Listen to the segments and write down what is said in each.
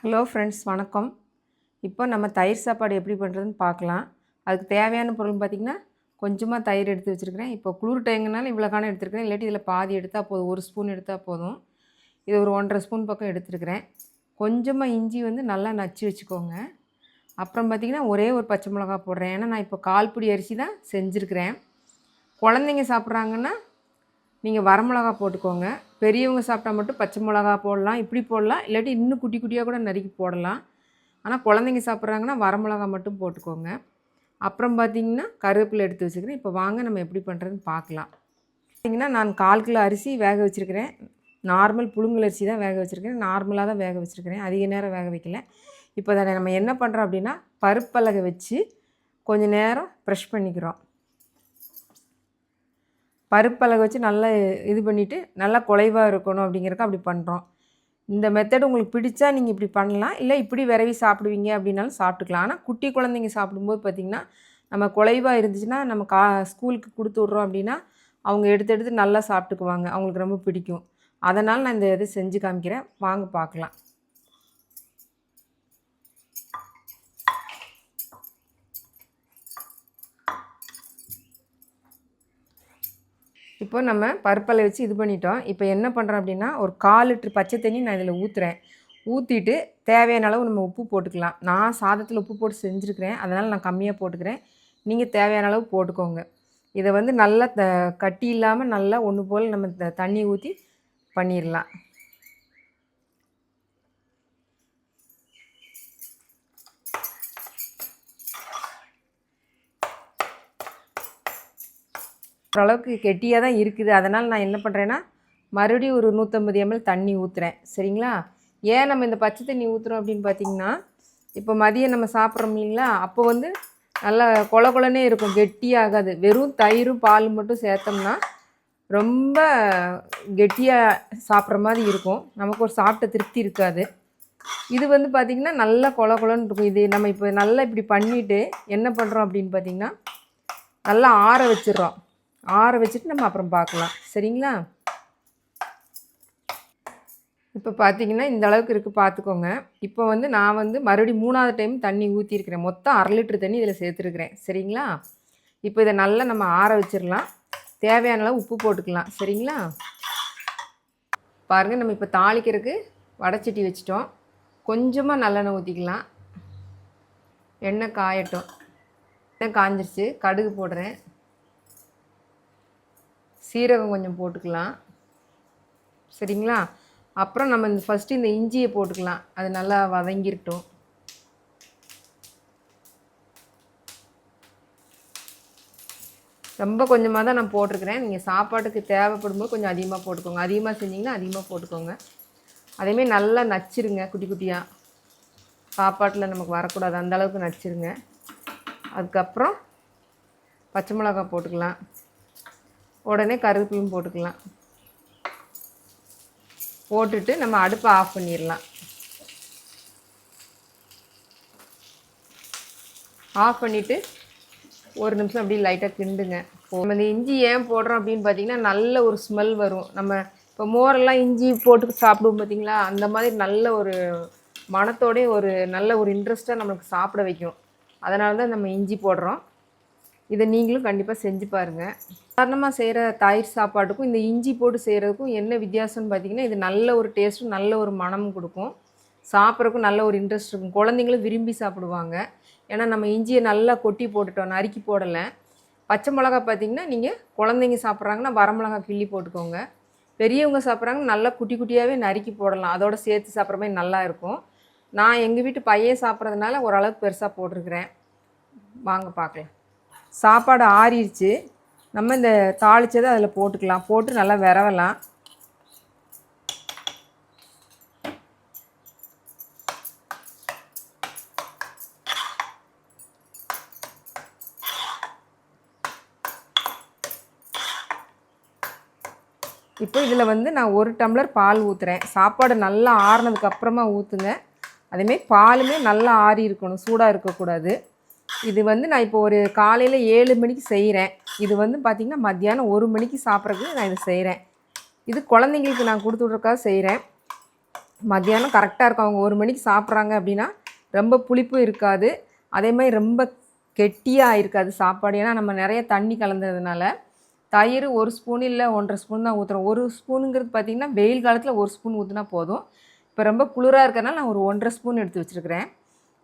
Hello friends வணக்கம். இப்போ நம்ம தயிர் சாப்பாடு எப்படி பண்ணுறதுன்னு பார்க்கலாம். அதுக்கு தேவையான பொருள் பார்த்திங்கன்னா கொஞ்சமாக தயிர் எடுத்து வச்சுருக்கிறேன். இப்போ குளிர் டைங்கனாலும் இவ்வளோ காணம் எடுத்துருக்கிறேன். இல்லாட்டி இதில் பாதி எடுத்தால் போதும். ஒரு ஸ்பூன் எடுத்தால் போதும். இது ஒரு ஒன்றரை ஸ்பூன் பக்கம் எடுத்துருக்கிறேன். கொஞ்சமாக இஞ்சி வந்து நல்லா நச்சு வச்சுக்கோங்க. அப்புறம் பார்த்திங்கன்னா ஒரே ஒரு பச்சை மிளகா போடுறேன். ஏன்னா நான் இப்போ கால் பிடி அரிசி தான் செஞ்சுருக்கிறேன். குழந்தைங்க சாப்பிட்றாங்கன்னா நீங்கள் வரமிளகா போட்டுக்கோங்க. பெரியவங்க சாப்பிட்டா மட்டும் பச்சை மிளகா போடலாம் இப்படி போடலாம். இல்லாட்டி இன்னும் குட்டி குட்டியாக கூட நறுக்கி போடலாம். ஆனால் குழந்தைங்க சாப்பிட்றாங்கன்னா வரமிளகா மட்டும் போட்டுக்கோங்க. அப்புறம் பார்த்தீங்கன்னா கருவேப்பிலை எடுத்து வச்சுக்கிறேன். இப்போ வாங்க நம்ம எப்படி பண்ணுறதுன்னு பார்க்கலாம் பார்த்தீங்கன்னா நான் கால் கிலோ அரிசி வேக வச்சுருக்கிறேன். நார்மல் புழுங்கல் அரிசி தான் வேக வச்சுருக்கிறேன். நார்மலாக தான் வேக வச்சுருக்கிறேன். அதிக நேரம் வேக வைக்கல. இப்போ அதை நம்ம என்ன பண்ணுறோம் அப்படின்னா பருப்பலகை வச்சு கொஞ்சம் நேரம் ப்ரெஷ் பண்ணிக்கிறோம். பருப்பலகை வச்சு நல்லா இது பண்ணிவிட்டு நல்லா குலைவாக இருக்கணும் அப்படிங்கிறக்க அப்படி பண்ணுறோம் இந்த மெத்தட் உங்களுக்கு பிடிச்சா நீங்கள் இப்படி பண்ணலாம். இல்லை இப்படி விரவி சாப்பிடுவீங்க அப்படின்னாலும் சாப்பிட்டுக்கலாம். ஆனால் குட்டி குழந்தைங்க சாப்பிடும்போது பார்த்திங்கன்னா நம்ம குலைவாக இருந்துச்சுன்னா நம்ம கா ஸ்கூலுக்கு கொடுத்து விட்றோம் அப்படின்னா அவங்க எடுத்து எடுத்து நல்லா சாப்பிட்டுக்குவாங்க. அவங்களுக்கு ரொம்ப பிடிக்கும். அதனால் நான் இந்த இது செஞ்சு காமிக்கிறேன். வாங்க பார்க்கலாம். இப்போ நம்ம பருப்பலை வச்சு இது பண்ணிட்டோம். இப்போ என்ன பண்ணுறோம் அப்படின்னா ஒரு கால் லிட்ரு பச்சை தண்ணி நான் இதில் ஊற்றுறேன் ஊற்றிட்டு தேவையான அளவு நம்ம உப்பு போட்டுக்கலாம். நான் சாதத்தில் உப்பு போட்டு செஞ்சுருக்கிறேன். அதனால் நான் கம்மியாக போட்டுக்கிறேன். நீங்கள் தேவையான அளவு போட்டுக்கோங்க. இதை வந்து நல்லா த கட்டி இல்லாமல் நல்லா ஒன்று போல் நம்ம த தண்ணி ஊற்றி பண்ணிடலாம் ஓரளவுக்கு கெட்டியாக தான் இருக்குது. அதனால் நான் என்ன பண்ணுறேன்னா மறுபடியும் ஒரு நூற்றம்பது எம்எல் தண்ணி ஊற்றுறேன் சரிங்களா? ஏன் நம்ம இந்த பச்சை தண்ணி ஊற்றுறோம் அப்படின்னு பார்த்தீங்கன்னா இப்போ மதியம் நம்ம சாப்பிட்றோம் இல்லைங்களா? அப்போ வந்து நல்லா கொல கொலனே இருக்கும். கெட்டியாகாது வெறும் தயிரும் பால் மட்டும் சேர்த்தோம்னா ரொம்ப கெட்டியாக சாப்பிட்ற மாதிரி இருக்கும். நமக்கு ஒரு சாப்பிட்ட திருப்தி இருக்காது. இது வந்து பார்த்திங்கன்னா நல்லா கொல கொலன்னு இருக்கும். இது நம்ம இப்போ நல்லா இப்படி பண்ணிவிட்டு என்ன பண்ணுறோம் அப்படின்னு பார்த்திங்கன்னா நல்லா ஆற வச்சிடுறோம். ஆற வச்சுட்டு நம்ம அப்புறம் பார்க்கலாம். சரிங்களா? இப்போ பார்த்தீங்கன்னா இந்த அளவுக்கு இருக்குது பார்த்துக்கோங்க இப்போ வந்து நான் வந்து மறுபடியும் மூணாவது டைம் தண்ணி ஊற்றிருக்கிறேன் மொத்தம் அரை லிட்டர் தண்ணி இதில் சேர்த்துருக்குறேன். சரிங்களா? இப்போ இதை நல்லா நம்ம ஆற வச்சிடலாம் தேவையான அளவு உப்பு போட்டுக்கலாம். சரிங்களா? பாருங்கள் நம்ம இப்போ தாளிக்கிறதுக்கு வடச்சட்டி வச்சிட்டோம். கொஞ்சமாக நல்லெண்ணெய் ஊற்றிக்கலாம் எண்ணெய் காயட்டும். எண்ணெய் காஞ்சிருச்சு. கடுகு போடுறேன். சீரகம் கொஞ்சம் போட்டுக்கலாம். சரிங்களா? அப்புறம் நம்ம இந்த ஃபஸ்ட்டு இந்த இஞ்சியை போட்டுக்கலாம். அது நல்லா வதங்கிருட்டும் ரொம்ப கொஞ்சமாக தான் நான் போட்டிருக்கிறேன். நீங்கள் சாப்பாட்டுக்கு தேவைப்படும்போது கொஞ்சம் அதிகமாக போட்டுக்கோங்க. அதிகமாக செஞ்சிங்கன்னா அதிகமாக போட்டுக்கோங்க. அதேமாரி நல்லா நச்சிருங்க குட்டி குட்டியாக சாப்பாட்டில் நமக்கு வரக்கூடாது. அந்தளவுக்கு நச்சிருங்க. அதுக்கப்புறம் பச்சை மிளகா போட்டுக்கலாம். உடனே கருப்பையும் போட்டுக்கலாம். போட்டுட்டு நம்ம அடுப்பை ஆஃப் பண்ணிடலாம். ஆஃப் பண்ணிவிட்டு ஒரு நிமிஷம் அப்படியே லைட்டாக கிண்டுங்க. நம்ம இந்த இஞ்சி ஏன் போடுறோம் அப்படின்னு பார்த்தீங்கன்னா நல்ல ஒரு ஸ்மெல் வரும். நம்ம இப்போ மோரெல்லாம் இஞ்சி போட்டு சாப்பிடுவோம் பார்த்தீங்களா? அந்த மாதிரி நல்ல ஒரு மனத்தோடய ஒரு நல்ல ஒரு இன்ட்ரெஸ்ட்டாக நம்மளுக்கு சாப்பிட வைக்கும். அதனால தான் நம்ம இஞ்சி போடுறோம். இதை நீங்களும் கண்டிப்பாக செஞ்சு பாருங்கள் சாதாரணமாக செய்கிற தயிர் சாப்பாட்டுக்கும் இந்த இஞ்சி போட்டு செய்கிறதுக்கும் என்ன வித்தியாசம்னு பார்த்திங்கன்னா இது நல்ல ஒரு டேஸ்ட்டும் நல்ல ஒரு மனமும் கொடுக்கும். சாப்பிட்றதுக்கும் நல்ல ஒரு இன்ட்ரெஸ்ட் இருக்கும். குழந்தைங்களும் விரும்பி சாப்பிடுவாங்க. ஏன்னா நம்ம இஞ்சியை நல்லா கொட்டி போட்டுட்டோம் நறுக்கி போடலை. பச்சை மிளகா பார்த்திங்கன்னா நீங்கள் குழந்தைங்க சாப்பிட்றாங்கன்னா வரமிளகா கிள்ளி போட்டுக்கோங்க. பெரியவங்க சாப்பிட்றாங்க நல்லா குட்டி குட்டியாகவே நறுக்கி போடலாம். அதோட சேர்த்து சாப்பிட்ற மாதிரி நல்லா இருக்கும். நான் எங்கள் வீட்டு பையன் சாப்பிட்றதுனால ஓரளவுக்கு பெருசாக போட்டிருக்கிறேன். வாங்க பார்க்கலாம் சாப்பாடு ஆறிடுச்சு நம்ம இந்த தாளித்ததை அதில் போட்டுக்கலாம். போட்டு நல்லா விரவலாம். இப்போ இதில் வந்து நான் ஒரு டம்ளர் பால் ஊற்றுறேன் சாப்பாடு நல்லா ஆறுனதுக்கப்புறமா ஊற்றுங்க அதேமாரி பாலுமே நல்லா ஆறி இருக்கணும். சூடாக இருக்கக்கூடாது. இது வந்து நான் இப்போ ஒரு காலையில் ஏழு மணிக்கு செய்கிறேன் இது வந்து பார்த்திங்கன்னா மத்தியானம் ஒரு மணிக்கு சாப்பிட்றதுக்கு நான் இதை செய்கிறேன் இது குழந்தைங்களுக்கு நான் கொடுத்து விட்றக்காக செய்கிறேன் மத்தியானம் கரெக்டாக இருக்கும். அவங்க ஒரு மணிக்கு சாப்பிட்றாங்க அப்படின்னா ரொம்ப புளிப்பும் இருக்காது. அதே மாதிரி ரொம்ப கெட்டியாக இருக்காது சாப்பாடு. ஏன்னா நம்ம நிறைய தண்ணி கலந்ததுனால தயிர் ஒரு ஸ்பூன் இல்லை ஒன்றரை ஸ்பூன் தான் ஊற்றுறோம் ஒரு ஸ்பூனுங்கிறது பார்த்திங்கன்னா வெயில் காலத்தில் ஒரு ஸ்பூன் ஊற்றினா போதும். இப்போ ரொம்ப குளிராக இருக்கிறனால நான் ஒரு ஒன்றரை ஸ்பூன் எடுத்து வச்சுருக்கிறேன்.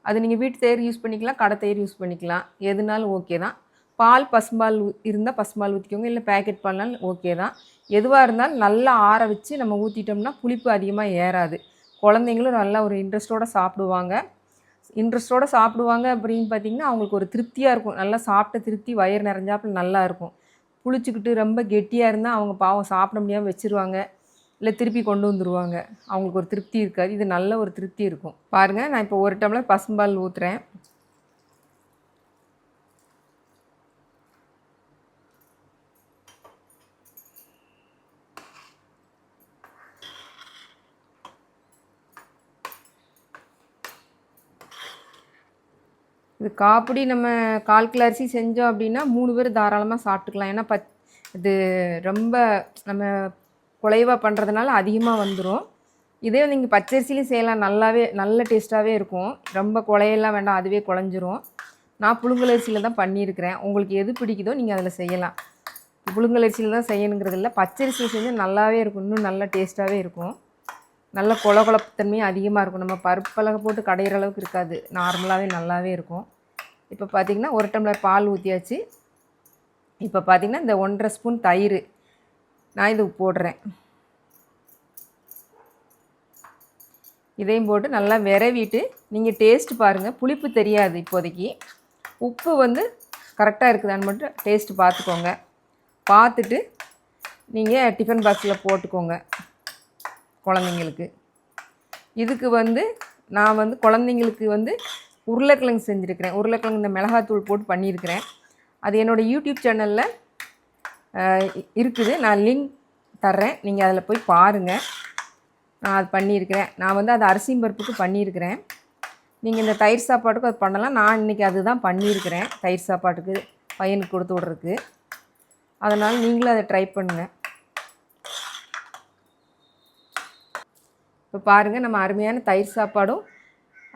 அது நீங்கள் வீட்டு தயிர் யூஸ் பண்ணிக்கலாம் கடை தயிர் யூஸ் பண்ணிக்கலாம். எதுனாலும் ஓகே தான். பால் பசும்பால் இருந்தால் பசும்பால் ஊற்றிக்கோங்க இல்லை பேக்கெட் பால்னாலும் ஓகே தான். எதுவாக இருந்தாலும் நல்லா ஆற வச்சு நம்ம ஊற்றிட்டோம்னா புளிப்பு அதிகமாக ஏறாது. குழந்தைங்களும் நல்லா ஒரு இன்ட்ரெஸ்ட்டோடு சாப்பிடுவாங்க. இன்ட்ரெஸ்ட்டோடு சாப்பிடுவாங்க அப்படின்னு பார்த்தீங்கன்னா அவங்களுக்கு ஒரு திருப்தியாக இருக்கும். நல்லா சாப்பிட்ட திருப்தி வயிறு நிறைஞ்சாப்புல நல்லா இருக்கும். புளிச்சிக்கிட்டு ரொம்ப கெட்டியாக இருந்தால் அவங்க பாவம் சாப்பிட முடியாமல் வச்சுருவாங்க. இல்லை திருப்பி கொண்டு வந்துடுவாங்க அவங்களுக்கு ஒரு திருப்தி இருக்காது. இது நல்ல ஒரு திருப்தி இருக்கும். பாருங்கள் நான் இப்போ ஒரு டம்ளர் பசும்பால் ஊற்றுறேன் இது காப்படி நம்ம கால் கிலோ அரிசி செஞ்சோம் அப்படின்னா மூணு பேர் தாராளமாக சாப்பிட்டுக்கலாம். ஏன்னா பத் இது ரொம்ப நம்ம குலைவாக பண்ணுறதுனால அதிகமாக வந்துடும் இதே நீங்கள் பச்சரிசிலையும் செய்யலாம். நல்லாவே நல்ல டேஸ்ட்டாகவே இருக்கும். ரொம்ப குழையெல்லாம் வேண்டாம். அதுவே குழஞ்சிரும் நான் புழுங்கலரிசியில் தான் பண்ணியிருக்கிறேன். உங்களுக்கு எது பிடிக்குதோ நீங்கள் அதில் செய்யலாம். புழுங்கலரிசியில் தான் செய்யணுங்கிறது இல்லை. செஞ்சு செஞ்சால் நல்லாவே இருக்கும். இன்னும் நல்லா டேஸ்ட்டாகவே இருக்கும். நல்ல கொல கொலத்தன்மையும் அதிகமாக இருக்கும். நம்ம பருப்பலகை போட்டு கடையிற அளவுக்கு இருக்காது. நார்மலாகவே நல்லாவே இருக்கும். இப்போ பார்த்திங்கன்னா ஒரு டம்ளர் பால் ஊற்றியாச்சு இப்போ பார்த்திங்கன்னா இந்த ஒன்றரை ஸ்பூன் தயிர் நான் இது போடுறேன். இதையும் போட்டு நல்லா விரவிட்டு நீங்கள் டேஸ்ட் பாருங்கள் புளிப்பு தெரியாது இப்போதைக்கு. உப்பு வந்து கரெக்டாக இருக்குதான்னு மட்டும் டேஸ்ட்டு பார்த்துக்கோங்க பார்த்துட்டு நீங்கள் டிஃபன் பாக்ஸில் போட்டுக்கோங்க குழந்தைங்களுக்கு. இதுக்கு வந்து நான் வந்து குழந்தைங்களுக்கு வந்து உருளைக்கிழங்கு செஞ்சுருக்கிறேன். உருளைக்கிழங்கு இந்த மிளகாத்தூள் போட்டு பண்ணியிருக்கிறேன். அது என்னோடய யூடியூப் சேனலில் இருக்குது. நான் லிங்க் தர்றேன். நீங்கள் அதில் போய் பாருங்கள் நான் அது பண்ணியிருக்கிறேன். நான் வந்து அது அரிசியும் பருப்புக்கு பண்ணியிருக்கிறேன். நீங்கள் இந்த தயிர் சாப்பாட்டுக்கும் அது பண்ணலாம். நான் இன்றைக்கி அதுதான் பண்ணியிருக்கிறேன். தயிர் சாப்பாட்டுக்கு பையனுக்கு கொடுத்து விட்றதுக்கு. அதனால் நீங்களும் அதை ட்ரை பண்ணுங்கள் இப்போ பாருங்கள் நம்ம அருமையான தயிர் சாப்பாடும்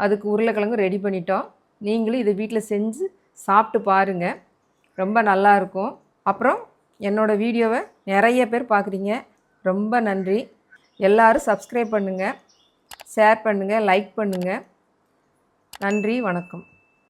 அதுக்கு உருளைக்கிழங்கும் ரெடி பண்ணிட்டோம். நீங்களும் இதை வீட்டில் செஞ்சு சாப்பிட்டு பாருங்கள் ரொம்ப நல்லாயிருக்கும் அப்புறம் என்னோடய வீடியோவை நிறைய பேர் பார்க்குறீங்க. ரொம்ப நன்றி. எல்லோரும் சப்ஸ்கிரைப் பண்ணுங்கள் ஷேர் பண்ணுங்கள் லைக் பண்ணுங்கள் நன்றி வணக்கம்.